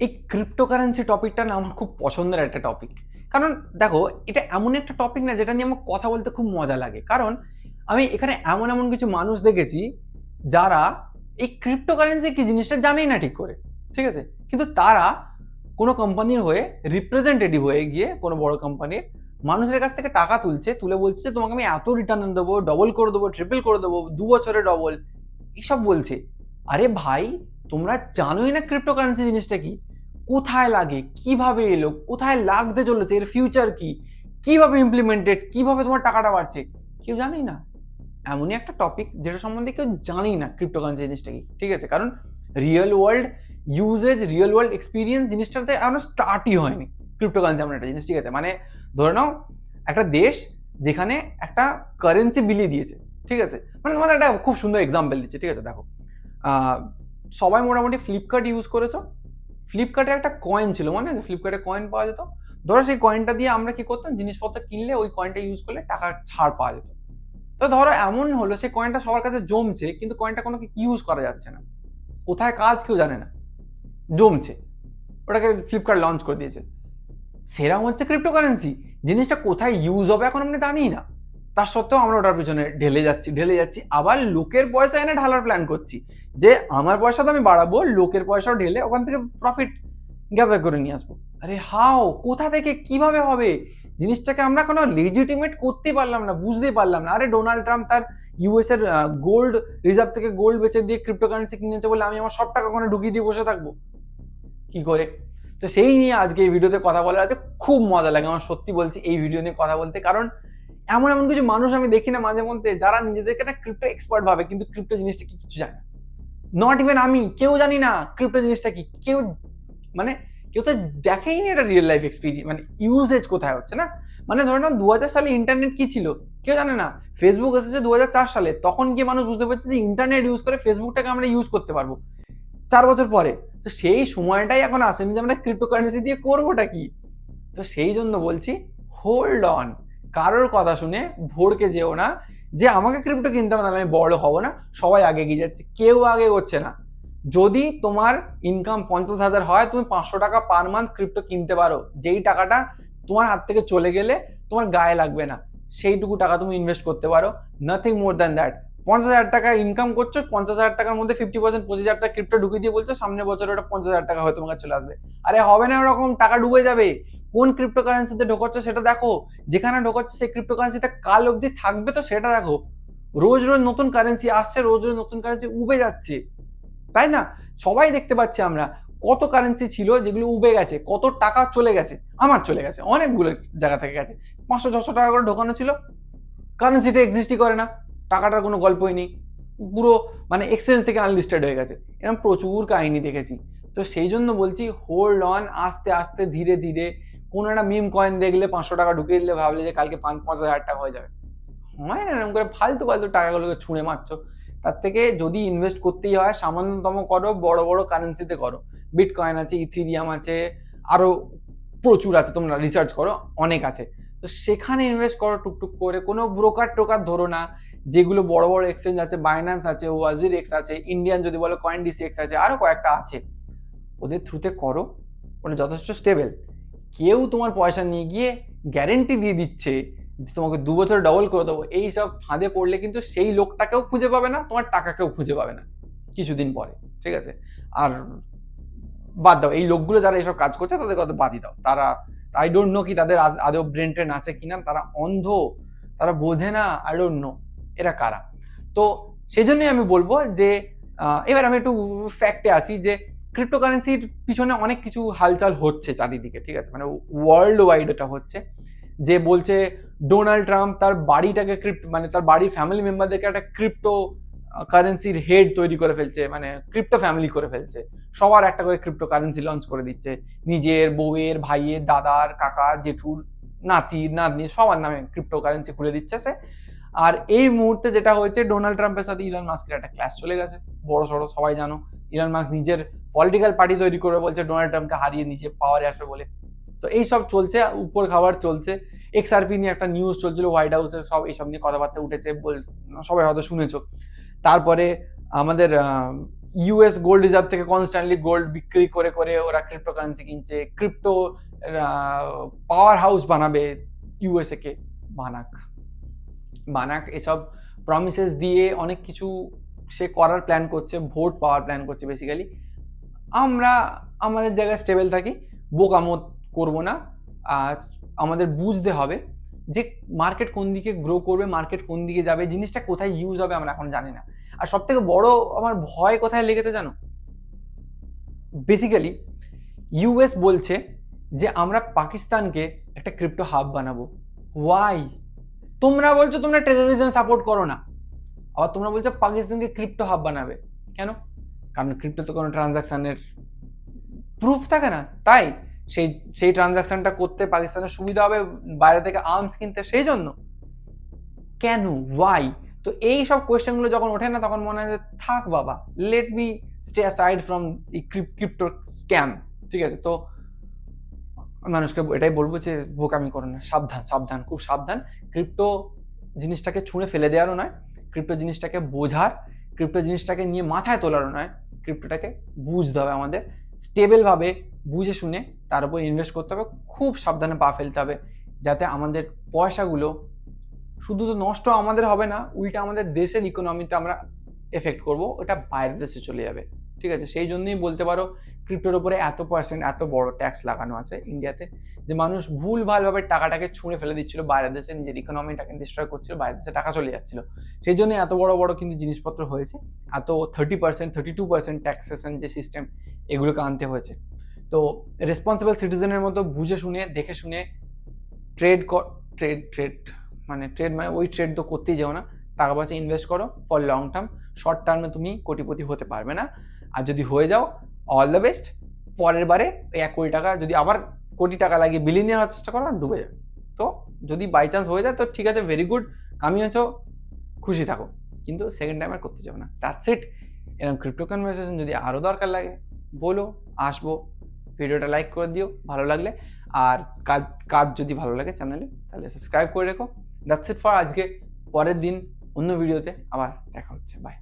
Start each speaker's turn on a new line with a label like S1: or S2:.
S1: এই ক্রিপ্টোকারেন্সি টপিকটা না আমার খুব পছন্দের একটা টপিক কারণ দেখো, এটা এমন একটা টপিক না যেটা নিয়ে আমার কথা বলতে খুব মজা লাগে। কারণ আমি এখানে এমন এমন কিছু মানুষ দেখেছি যারা এই ক্রিপ্টোকারেন্সি কি জিনিসটা জানেই না ঠিক করে। ঠিক আছে? কিন্তু তারা কোনো কোম্পানির হয়ে রিপ্রেজেন্টেটিভ হয়ে গিয়ে কোনো বড় কোম্পানির মানুষের কাছ থেকে টাকা তুলছে, তুলে বলছে যে, তোমাকে আমি এত রিটার্ন দেবো ডবল করে দেবো ট্রিপল করে দেবো, দু বছরে ডবল এইসব বলছে। আরে ভাই, তোমরা জানোই না ক্রিপ্টোকারেন্সি জিনিসটা কি? কোথায় লাগে? কীভাবে এলো? কোথায় লাগতে চলেছে? এর ফিউচার কি? কীভাবে ইমপ্লিমেন্টেড কীভাবে তোমার টাকাটা বাড়ছে? কেউ জানেই না। এমনই একটা টপিক যেটা সম্বন্ধে কেউ জানেই না ক্রিপ্টোকারেন্সি জিনিসটা কি? ঠিক আছে? কারণ real world usage real world experience জিনিসটাতে এখনও স্টার্টই হয়নি। ক্রিপ্টোকারেন্সি এমন একটা জিনিস, ঠিক আছে? মানে ধরে নাও, একটা দেশ যেখানে একটা কারেন্সি বিলিয়ে দিয়েছে, ঠিক আছে? মানে তোমার একটা খুব সুন্দর এক্সাম্পল দিচ্ছে, ঠিক আছে? দেখো সবাই মোটামুটি ফ্লিপকার্ট ইউজ করেছ? ফ্লিপকার্টে একটা কয়েন ছিল মানে ফ্লিপকার্টে কয়েন পাওয়া যেত। ধরো সেই কয়েনটা দিয়ে আমরা কি করতাম? জিনিসপত্র কিনলে ওই কয়েনটা ইউজ করলে টাকা ছাড় পাওয়া যেত। তো ধরো এমন হলো, সেই কয়েনটা সবার কাছে জমছে, কিন্তু কয়েনটা কোনো ইউজ করা যাচ্ছে না। কোথায় কাজ কেউ জানে না। জমছে। ওটাকে ফ্লিপকার্ট লঞ্চ করে দিয়েছে। সেরকম হচ্ছে ক্রিপ্টোকারেন্সি জিনিসটা কোথায় ইউজ হবে এখন আমরা জানি না। তার সত্ত্বেও আমরা ওটার পিছনে ঢেলে যাচ্ছি ঢেলে যাচ্ছি। আবার লোকের পয়সা এনে ঢালার প্ল্যান করছি যে আমার পয়সা তো আমি বাড়াবো, লোকের পয়সাও ঢেলে ওখান থেকে প্রফিট গ্যাদার করে নিয়ে আসব। আরে হাও কোথা থেকে? কীভাবে হবে? জিনিসটাকে আমরা কোনো লেজিটিমেট করতে পারলাম না, বুঝতে পারলাম না। আরে ডোনাল্ড ট্রাম্প তার ইউএস এর গোল্ড রিজার্ভ থেকে গোল্ড বেচে দিয়ে ক্রিপ্টোকারেন্সি কিনেছে বলে আমি আমার সব টাকা ওখানে ঢুকিয়ে দিয়ে বসে থাকব। কি করে? তো সেই নিয়ে আজকে এই ভিডিওতে কথা বলার আছে, খুব মজা লাগে। আমার সত্যি বলছি, এই ভিডিও নিয়ে কথা বলতে, কারণ এমন এমন কিছু মানুষ আমি দেখি না মাঝে মধ্যে, যারা নিজেদেরকে না ক্রিপ্টো এক্সপার্ট ভাবে, কিন্তু ক্রিপ্টো জিনিসটা কি কিছু জানে নট ইভেন আমি, কেউ জানি না ক্রিপ্টো জিনিসটা কি। কেউ মানে কেউ তো দেখেই নি এটা রিয়েল লাইফ এক্সপিরিয়েন্স মানে ইউজেজ কোথায় হচ্ছে না? মানে ধরে নাও দু হাজার সালে ইন্টারনেট কি ছিল? কেউ জানে না। ফেসবুক এসেছে দু হাজার চার সালে, তখন গিয়ে মানুষ বুঝতে পারছে যে ইন্টারনেট ইউজ করে ফেসবুকটাকে আমরা ইউজ করতে পারব। চার বছর পরে, তো সেই সময়টাই এখন আসেনি যে আমরা ক্রিপ্টোকারেন্সি দিয়ে করবোটা কি? তো সেই জন্য বলছি হোল্ড অন কারোর কথা শুনে ভোরকে যেও না, যে আমাকে ক্রিপ্টো কিনতে হবে আমি বড় হব না, সবাই আগে এগিয়ে যাচ্ছে, কেউ আগে করছে না। যদি তোমার ইনকাম পঞ্চাশ হাজার হয়, তুমি পাঁচশো টাকা পার মান্থ ক্রিপ্টো কিনতে পারো, যেই টাকাটা তোমার হাত থেকে চলে গেলে তোমার গায়ে লাগবে না, সেইটুকু টাকা তুমি ইনভেস্ট করতে পারো নাথিং মোর দ্যান দ্যাট পঞ্চাশ হাজার টাকা ইনকাম করছ, পঞ্চাশ হাজার টাকার মধ্যে ফিফটি পার্সেন্ট পঁচিশ হাজার টাকা ক্রিপ্টো ঢুকিয়ে দিয়ে বলছো, সামনের বছর ওটা পঞ্চাশ হাজার টাকা হয়তো তোমার চলে আসবে। আরে হবে না ওরকম, টাকা ডুবে যাবে। কোন ক্রিপ্টো কারেন্সিতে ঢোকাচ্ছ সেটা দেখো। যেখানে ঢোকাচ্ছ সেই ক্রিপ্টো কারেন্সিতে কাল অবধি থাকবে তো সেটা দেখো। রোজ রোজ নতুন কারেন্সি আসছে, রোজ রোজ নতুন কারেন্সি উবে যাচ্ছে। তাই না? সবাই দেখতে পাচ্ছি আমরা কত কারেন্সি ছিল যেগুলো উবে গেছে, কত টাকা চলে গেছে। আমার চলে গেছে, অনেকগুলো জায়গা থেকে গেছে। পাঁচশো, ছশো টাকা করে ঢোকানো ছিল। কারেন্সিটা এক্সিস্টই করে না। টাকাটার কোনো গল্পই নেই। পুরো মানে এক্সচেঞ্জ থেকে আনলিস্টেড হয়ে গেছে। এরকম প্রচুর কাহিনী দেখেছি। তো সেই জন্য বলছি হোল্ড অন আস্তে আস্তে, ধীরে ধীরে কোনো একটা মিম কয়েন দেখলে পাঁচশো টাকা ঢুকিয়ে দিলে ভাবলে যে কালকে পাঁচ পাঁচ হাজার টাকা হয়ে যাবে। হয় না, এরকম করে ফালতু ফালতু টাকাগুলোকে ছুঁড়ে মারছো। তার থেকে যদি ইনভেস্ট করতেই হয়, সামান্যতম করো, বড় বড় কারেন্সিতে করো। বিট কয়েন আছে ইথিরিয়াম আছে আরও প্রচুর আছে, তোমরা রিসার্চ করো, অনেক আছে। তো সেখানে ইনভেস্ট করো, টুকটুক করে, কোনো ব্রোকার টোকার ধরো না। যেগুলো বড় বড় এক্সচেঞ্জ আছে বাইন্যান্স আছে ওয়াজির এক্স আছে ইন্ডিয়ান যদি বলো কয়েন ডিসি এক্স আছে আরও কয়েকটা আছে। ওদের থ্রুতে করো, ওটা যথেষ্ট স্টেবল কেউ তোমার পয়সা নিয়ে গিয়ে গ্যারেন্টি দিয়ে দিচ্ছে তোমাকে দু বছর ডবল করে দেবো। এই সব ফাঁদে পড়লে কিন্তু সেই লোকটাকেও খুঁজে পাবে না, তোমার টাকাকেও খুঁজে পাবে না কিছুদিন পরে, ঠিক আছে? আর বাদ দাও, এই লোকগুলো যারা এইসব কাজ করছে তাদের কথা বাদই দাও। তারা আই ডোন্ট নো কি তাদের আদৌ ব্রেন ট্রেন আছে কিনা তারা অন্ধ, তারা বোঝে না আই ডোন্ট নো এরা কারা? তো সেই জন্যই আমি বলব যে এবার আমি একটু ফ্যাক্টে আসি যে ক্রিপ্টোকারেন্সির পিছনে অনেক কিছু হালচাল হচ্ছে চারিদিকে, ঠিক আছে? মানে ওয়ার্ল্ড ওয়াইড এটা হচ্ছে। যে বলছে ডোনাল্ড ট্রাম্প তার বাড়িটাকে ক্রিপ্ট মানে তার বাড়ির ফ্যামিলি মেম্বারদেরকে একটা ক্রিপ্টো কারেন্সির হেড তৈরি করে ফেলছে মানে ক্রিপ্টো ফ্যামিলি করে ফেলছে। সবার একটা করে ক্রিপ্টো কারেন্সি লঞ্চ করে দিচ্ছে। নিজের, বউয়ের, ভাইয়ের, দাদার কাকা জেঠুর, নাতির, নাতনি, সবার নামে ক্রিপ্টো কারেন্সি খুলে দিচ্ছে সে। আর এই মুহূর্তে যেটা হয়েছে ডোনাল্ড ট্রাম্পের সাথে ইলন মাস্কের একটা ক্লাস চলে গেছে। বড় সড়ো, সবাই জানো। ইলন মাস্ক নিজের পলিটিক্যাল পার্টি তৈরি করে বলছে ডোনাল্ড ট্রাম্পকে হারিয়ে নিচে পাওয়ারে আসবে বলে। তো এই সব চলছে, উপর খাবার চলছে। এক্সআরপি নিয়ে একটা নিউজ চলছিল হোয়াইট হাউসে সব এইসব নিয়ে কথাবার্তা উঠেছে বল সবাই হয়তো শুনেছো। তারপরে আমাদের ইউএস গোল্ড রিজার্ভ থেকে কনস্ট্যান্টলি গোল্ড বিক্রি করে করে ওরা ক্রিপ্টোকারেন্সি কিনছে। ক্রিপ্টো পাওয়ার হাউস বানাবে ইউএসএ কে। বানাক। বানাক, এসব প্রমিসেস দিয়ে অনেক কিছু সে করার প্ল্যান করছে, ভোট পাওয়ার প্ল্যান করছে বেসিক্যালি আমরা, আমাদের জায়গায় স্টেবল থাকি বোকামত করব না। আমাদের বুঝতে হবে যে মার্কেট কোন দিকে গ্রো করবে মার্কেট কোন দিকে যাবে, জিনিসটা কোথায় ইউজ হবে আমরা এখন জানি না। আর সব থেকে বড় আমার ভয় কোথায় লেগেছে জানো? বেসিক্যালি ইউএস বলছে যে আমরা পাকিস্তানকে একটা ক্রিপ্টো হাব বানাবো। ওয়াই তোমরা বলছো তোমরা টেরোরিজম সাপোর্ট করো না। আবার তোমরা বলছো পাকিস্তানকে ক্রিপ্টো হাব বানাবে। কেন? কারণ ক্রিপ্টো তো কোনো ট্রানজাকশানের প্রুফ থাকে না। তাই সেই সেই ট্রানজাকশনটা করতে পাকিস্তানের সুবিধা হবে বাইরে থেকে আর্মস কিনতে সেই জন্য। কেন? ওয়াই তো এই সব কোয়েশ্চেনগুলো যখন ওঠে না, তখন মনে হয় যে, থাক বাবা let me stay aside from এই ক্রিপ্টো স্ক্যাম ঠিক আছে? তো মানুষকে এটাই বলব যে, বোকামি করো না। সাবধান সাবধান, খুব সাবধান। ক্রিপ্টো জিনিসটাকে ছুঁড়ে ফেলে দেওয়ারও নয়। ক্রিপ্টো জিনিসটাকে বোঝার ক্রিপ্টো জিনিসটাকে নিয়ে মাথায় তোলারও নয়। ক্রিপ্টোটাকে বুঝতে হবে আমাদের। স্টেবলভাবে বুঝে শুনে তার উপর ইনভেস্ট করতে হবে। খুব সাবধানে পা ফেলতে হবে যাতে আমাদের পয়সাগুলো শুধু তো নষ্ট আমাদের হবে না, উল্টা আমাদের দেশের ইকোনমিতে আমরা এফেক্ট করব। ওটা বাইরের দেশে চলে যাবে। ঠিক আছে? সেই জন্যই বলতে পারো ক্রিপ্টোর উপরে এত পার্সেন্ট এত বড় ট্যাক্স লাগানো আছে ইন্ডিয়াতে যে মানুষ ভুল ভালভাবে টাকাটাকে ছুঁড়ে ফেলে দিচ্ছিল, বাইরের দেশে নিজের ইকোনমিটাকে ডিস্ট্রয় করছিল, বাইরের দেশে টাকা চলে যাচ্ছিল। সেই জন্য এত বড় বড় কিন্তু জিনিসপত্র হয়েছে, এত thirty percent thirty two percent taxation যে সিস্টেম এগুলোকে আনতে হয়েছে। তো রেসপন্সিবল সিটিজেনের মতো বুঝে শুনে, দেখে শুনে ট্রেড ট্রেড ট্রেড মানে ট্রেড মানে ওই ট্রেড তো করতেই যাও না, টাকা পয়সা ইনভেস্ট করো ফর লং টার্ম শর্ট টার্মে তুমি কোটিপতি হতে পারবে না। আর যদি হয়ে যাও অল দ্য বেস্ট পরের বারে এক কোটি টাকা যদি আবার কোটি টাকা লাগিয়ে বিলিনিয়ার নেওয়ার চেষ্টা করো ডুবে যাবে। তো যদি বাই চান্স হয়ে যায়, তো ঠিক আছে ভেরি গুড আমি হচ্ছে খুশি থাকো। কিন্তু সেকেন্ড টাইম আর করতে যাব না। দ্যাটস ইট এরকম ক্রিপ্টো কনভারসেশন যদি আরও দরকার লাগে, বলো, আসব। ভিডিওটা লাইক করে দিও, ভালো লাগলে। আর কাজ কাজ যদি ভালো লাগে চ্যানেলে তাহলে সাবস্ক্রাইব করে রেখো। দ্যাটস ইট ফর আজকে। পরের দিন অন্য ভিডিওতে আবার দেখা হচ্ছে। বাই